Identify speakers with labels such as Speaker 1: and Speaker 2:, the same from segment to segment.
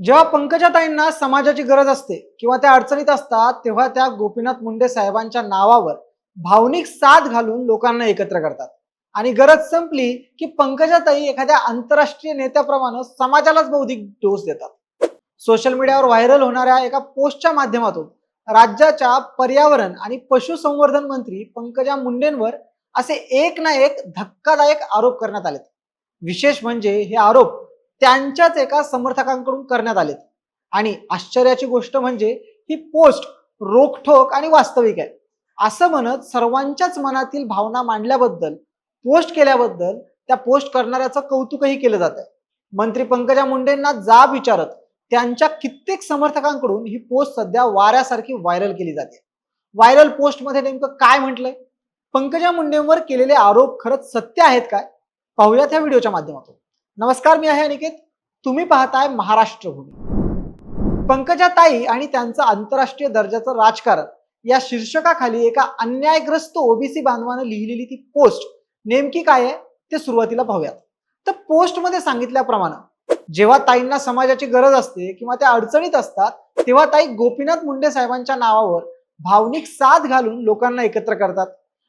Speaker 1: जेव्हा पंकजाताईंना समाजाची गरज असते किंवा त्या अडचणीत असतात तेव्हा त्या गोपीनाथ मुंडे साहेबांच्या नावावर भावनिक साथ घालून लोकांना एकत्र करतात. आणि गरज संपली की पंकजाताई एखाद्या आंतरराष्ट्रीय नेत्याप्रमाणे समाजालाच बौद्धिक डोस देतात. सोशल मीडियावर व्हायरल होणाऱ्या एका पोस्टच्या माध्यमातून राज्याच्या पर्यावरण आणि पशुसंवर्धन मंत्री पंकजा मुंडेंवर असे एक ना एक धक्कादायक आरोप करण्यात आलेत. विशेष म्हणजे हे आरोप त्यांच्याच एका समर्थकांकडून करण्यात आलेत. आणि आश्चर्याची गोष्ट म्हणजे ही पोस्ट रोखठोक आणि वास्तविक आहे. असं म्हणत सर्वांच्याच मनातील भावना मांडल्याबद्दल पोस्ट केल्याबद्दल त्या पोस्ट करणाऱ्याचं कौतुकही केलं जात आहे. मंत्री पंकजा मुंडेंना जाब विचारत त्यांच्या कित्येक समर्थकांकडून ही पोस्ट सध्या वाऱ्यासारखी व्हायरल केली जाते. व्हायरल पोस्टमध्ये नेमकं काय म्हटलंय? पंकजा मुंडेंवर केलेले आरोप खरंच सत्य आहेत काय? पाहूयात ह्या व्हिडिओच्या माध्यमातून. नमस्कार मी आहे अनिकेत. तुम्ही पाहताय महाराष्ट्र भूमी पंकजा ताई आणि त्यांचं आंतरराष्ट्रीय दर्जाचं राजकारण या शीर्षकाखाली एका अन्यायग्रस्त ओबीसी बांधवानं लिहिलेली ती पोस्ट नेमकी काय आहे ते सुरुवातीला पाहूयात. तर पोस्टमध्ये सांगितल्याप्रमाणे जेव्हा ताईंना समाजाची गरज असते किंवा त्या अडचणीत असतात तेव्हा ताई गोपीनाथ मुंडे साहेबांच्या नावावर भावनिक साथ घालून लोकांना एकत्र करतात.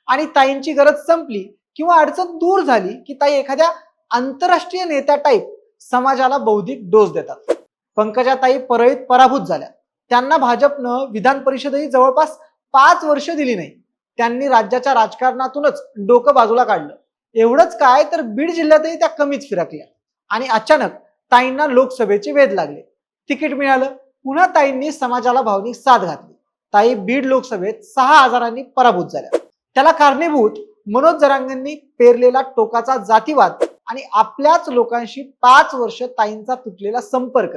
Speaker 1: आणि ताईंची गरज संपली किंवा अडचण दूर झाली की ताई एखाद्या आंतरराष्ट्रीय नेत्या टाईप समाजाला बौद्धिक डोस देतात. पंकजाताई परळीत पराभूत झाल्या. त्यांना भाजपनं विधान परिषदही जवळपास पाच वर्ष दिली नाही. त्यांनी राज्याच्या राजकारणातूनच डोकं बाजूला काढलं. एवढंच काय तर बीड जिल्ह्यातही त्या कमीच फिरकल्या. आणि अचानक ताईंना लोकसभेचे वेध लागले. तिकीट मिळालं. पुन्हा ताईंनी समाजाला भावनिक साथ घातली. ताई बीड लोकसभेत सहा हजारांनी पराभूत झाल्या. त्याला कारणीभूत मनोज जरांगेंनी पेरलेला टोकाचा जातीवाद आणि आपल्याच लोकांशी पाच वर्ष ताईंचा तुटलेला संपर्क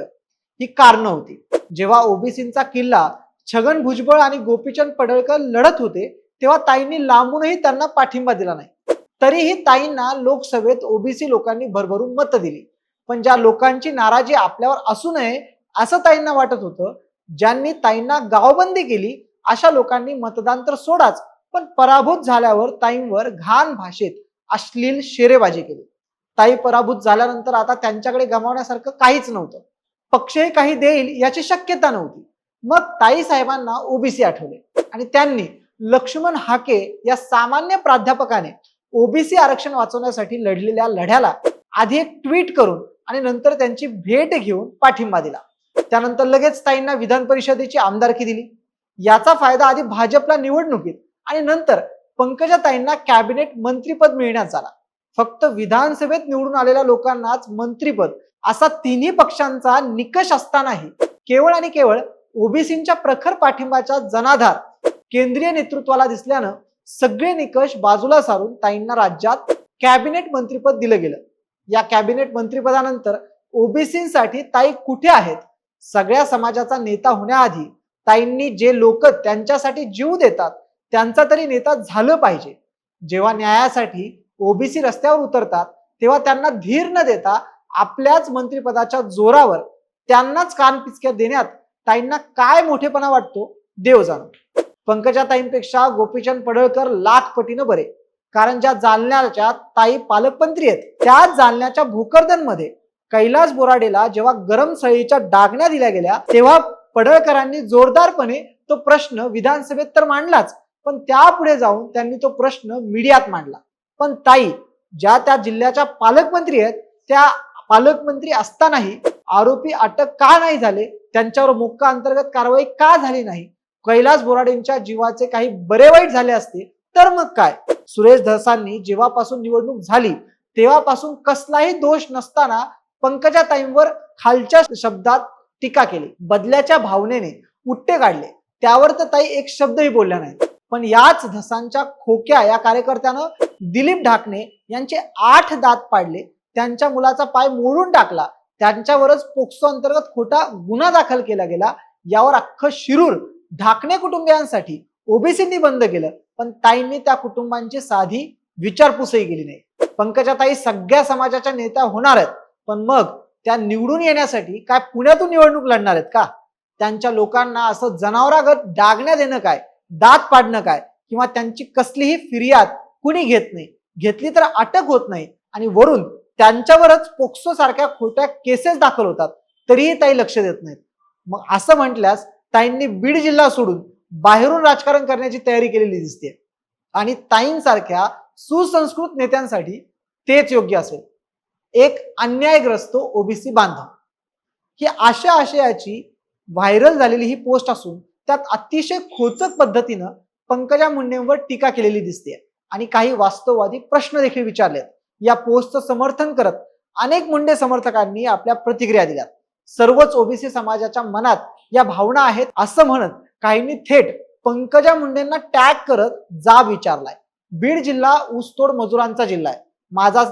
Speaker 1: ही कारणं होती. जेव्हा ओबीसींचा किल्ला छगन भुजबळ आणि गोपीचंद पडळकर लढत होते तेव्हा ताईंनी लांबूनही त्यांना पाठिंबा दिला नाही. तरीही ताईंना लोकसभेत ओबीसी लोकांनी भरभरून मतं दिली. पण ज्या लोकांची नाराजी आपल्यावर असू नये असं ताईंना वाटत होतं ज्यांनी ताईंना गावबंदी केली अशा लोकांनी मतदान तर सोडाच पण पराभूत झाल्यावर ताईंवर घाण भाषेत अश्लील शेरेबाजी केली. ताई पराभूत झाल्यानंतर आता त्यांच्याकडे गमावण्यासारखं काहीच नव्हतं. पक्षही काही देईल याची शक्यता नव्हती. मग ताई साहेबांना ओबीसी आठवले आणि त्यांनी लक्ष्मण हाके या सामान्य प्राध्यापकाने ओबीसी आरक्षण वाचवण्यासाठी लढलेल्या लढ्याला आधी एक ट्विट करून आणि नंतर त्यांची भेट घेऊन पाठिंबा दिला. त्यानंतर लगेच ताईंना विधान परिषदेची आमदारकी दिली. याचा फायदा आधी भाजपला निवडणुकीत आणि नंतर पंकजा ताईंना कॅबिनेट मंत्रीपद मिळण्यात आला फक्त विधानसभेत निवडून आलेल्या लोकांनाच मंत्रीपद असा तिन्ही पक्षांचा निकष असतानाही केवळ आणि केवळ ओबीसींच्या प्रखर पाठिंबाच्या जनाधार केंद्रीय नेतृत्वाला दिसल्यानं सगळे निकष बाजूला सारून ताईंना राज्यात कॅबिनेट मंत्रीपद दिलं गेलं. या कॅबिनेट मंत्रीपदानंतर ओबीसींसाठी ताई कुठे आहेत? सगळ्या समाजाचा नेता होण्याआधी ताईंनी जे लोक त्यांच्यासाठी जीव देतात त्यांचा तरी नेता झालं पाहिजे. जेव्हा न्यायासाठी ओबीसी रस्त्यावर उतरतात तेव्हा त्यांना धीर न देता आपल्याच मंत्रिपदाच्या जोरावर त्यांनाच कानपिचक्या देण्यात ताईंना काय मोठेपणा वाटतो देव जाणो. पंकजा ताईंपेक्षा गोपीचंद पडळकर लाख पटीनं बरे कारण ज्या जालन्याच्या ताई पालकमंत्री आहेत त्या जालन्याच्या भोकरदनमध्ये कैलास बोराडेला जेव्हा गरम सळीच्या डागण्या दिल्या गेल्या तेव्हा पडळकरांनी जोरदारपणे तो प्रश्न विधानसभेत तर मांडलाच पण त्यापुढे जाऊन त्यांनी तो प्रश्न मीडियात मांडला. पण ताई ज्या त्या जिल्ह्याच्या पालकमंत्री आहेत त्या पालकमंत्री असतानाही आरोपी अटक का नाही झाले? त्यांच्यावर मोक्का अंतर्गत कारवाई का झाली नाही? कैलास बोराडेंच्या जीवाचे काही बरे वाईट झाले असते तर मग काय? सुरेश धसांनी जेव्हापासून निवडणूक झाली तेव्हापासून कसलाही दोष नसताना पंकजा ताईंवर खालच्या शब्दात टीका केली. बदल्याच्या भावनेने उट्टे काढले. त्यावर तर ताई एक शब्दही बोलला नाही. पण याच धसांच्या खोक्या या कार्यकर्त्यानं दिलीप ढाकणे यांचे आठ दात पाडले. त्यांच्या मुलाचा पाय मोडून टाकला. त्यांच्यावरच पोक्सो अंतर्गत खोटा गुन्हा दाखल केला गेला. यावर अख्खं शिरूर ढाकणे कुटुंबियांसाठी ओबीसींनी बंद केलं. पण ताईंनी त्या कुटुंबांची साधी विचारपूसही केली नाही. पंकजा ताई सगळ्या समाजाच्या नेत्या होणार आहेत. पण मग त्या निवडून येण्यासाठी काय पुण्यातून निवडणूक लढणार आहेत का? त्यांच्या लोकांना असं जनावरागत डागण्या देणं काय? दात पाडणं काय? किंवा त्यांची कसलीही फिर्याद कुणी घेत नाही. घेतली तर अटक होत नाही. आणि वरून त्यांच्यावरच पोक्सो सारख्या खोट्या केसेस दाखल होतात. तरीही ताई लक्ष देत नाहीत. मग असं म्हटल्यास ताईंनी बीड जिल्हा सोडून बाहेरून राजकारण करण्याची तयारी केलेली दिसते आणि ताईंसारख्या सुसंस्कृत नेत्यांसाठी तेच योग्य असेल. एक अन्यायग्रस्त ओबीसी बांधव. ही आशा आशयाची व्हायरल झालेली ही पोस्ट असून त्यात अतिशय खोचक पद्धतीनं पंकजा मुंडेंवर टीका केलेली दिसते. आणि काही वास्तववादी प्रश्न देखील विचारलेत या पोस्टचं समर्थन करत अनेक मुंडे समर्थकांनी आपल्या प्रतिक्रिया दिल्यात. सर्वच ओबीसी समाजाच्या मनात या भावना आहेत असं म्हणत काहींनी थेट पंकजा मुंडेंना टॅग करत जाब विचारलाय. बीड जिल्हा ऊसतोड मजुरांचा जिल्हा आहे. माझा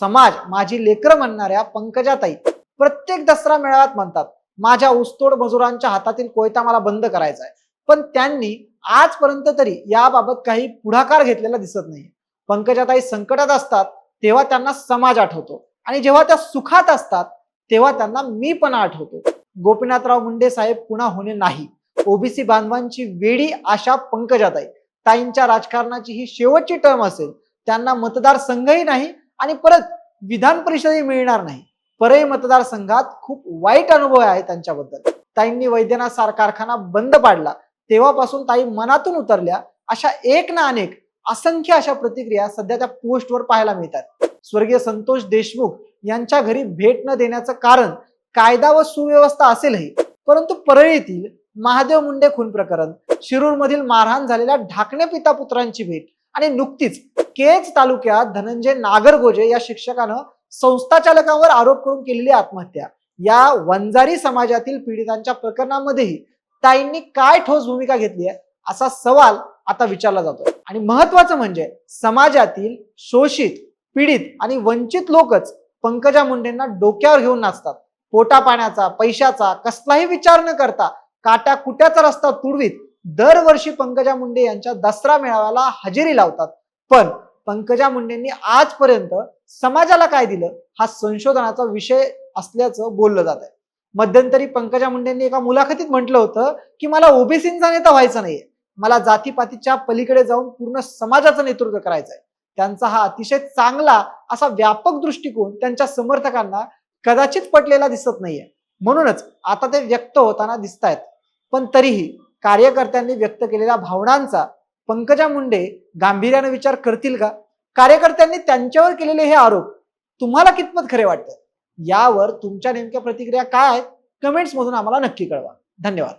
Speaker 1: समाज माझी लेकरं म्हणणाऱ्या पंकजाताई प्रत्येक दसरा मेळाव्यात म्हणतात माझ्या ऊसतोड मजुरांच्या हातातील कोयता मला बंद करायचा आहे. पण त्यांनी आजपर्यंत तरी याबाबत काही पुढाकार घेतलेला दिसत नाही पंकजाताई संकटात असतात तेव्हा त्यांना समाज आठवतो. आणि जेव्हा त्या सुखात असतात तेव्हा त्यांना मी पण आठवतो. गोपीनाथराव मुंडे साहेब पुन्हा होणे नाही. ओबीसी बांधवांची वेडी आशा पंकजाताई. ताईंच्या राजकारणाची ही शेवटची टर्म असेल. त्यांना मतदारसंघही नाही आणि परत विधान परिषदही मिळणार नाही. परळी मतदारसंघात खूप वाईट अनुभव आहे त्यांच्याबद्दल. ताईंनी वैद्यनाथ सार कारखाना बंद पाडला. तेव्हापासून ताई मनातून उतरल्या. अशा एक ना अनेक असंख्य अशा प्रतिक्रिया सध्या त्या पोस्टवर पाहायला मिळतात. स्वर्गीय संतोष देशमुख यांच्या घरी भेट न देण्याचं कारण कायदा व सुव्यवस्था असेलही परंतु परळीतील महादेव मुंडे खून प्रकरण शिरूर मधील मारहाण झालेल्या ढाकणे पिता पुत्रांची भेट आणि नुकतीच केज तालुक्यात धनंजय नागरगोजे या शिक्षकानं संस्था चालकांवर आरोप करून केलेली आत्महत्या. या वंजारी समाजातील पीडितांच्या प्रकरणामध्येही ताईंनी काय ठोस भूमिका घेतली आहे असा सवाल आता विचारला जातो. आणि महत्वाचं म्हणजे समाजातील शोषित पीडित आणि वंचित लोकच पंकजा मुंडेंना डोक्यावर घेऊन नाचतात. पोटा पाण्याचा पैशाचा कसलाही विचार न करता काट्या कुट्याचा रस्ता तुडवीत दरवर्षी पंकजा मुंडे यांच्या दसरा मेळाव्याला हजेरी लावतात. पण पंकजा मुंडेंनी आजपर्यंत समाजाला काय दिलं? हा संशोधनाचा विषय असल्याचं बोललं जात आहे मध्यंतरी पंकजा मुंडेंनी एका मुलाखतीत म्हटलं होतं की मला ओबीसींचा नेता व्हायचा नाहीये. मला जातीपातीच्या पलीकडे जाऊन पूर्ण समाजाचं नेतृत्व करायचं आहे त्यांचा हा अतिशय चांगला असा व्यापक दृष्टिकोन त्यांच्या समर्थकांना कदाचित पटलेला दिसत नाहीये. म्हणूनच आता ते व्यक्त होताना दिसत आहेत पण तरीही कार्यकर्त्यांनी व्यक्त केलेल्या भावनांचा पंकजा मुंडे गांभीर्याने विचार करतील का? कार्यकर्त्यांनी त्यांच्यावर केलेले हे आरोप तुम्हाला कितपत खरे वाटतं यावर तुमच्या नेमक्या प्रतिक्रिया काय आहेत? कमेंट्स मधून आम्हाला नक्की कळवा. धन्यवाद.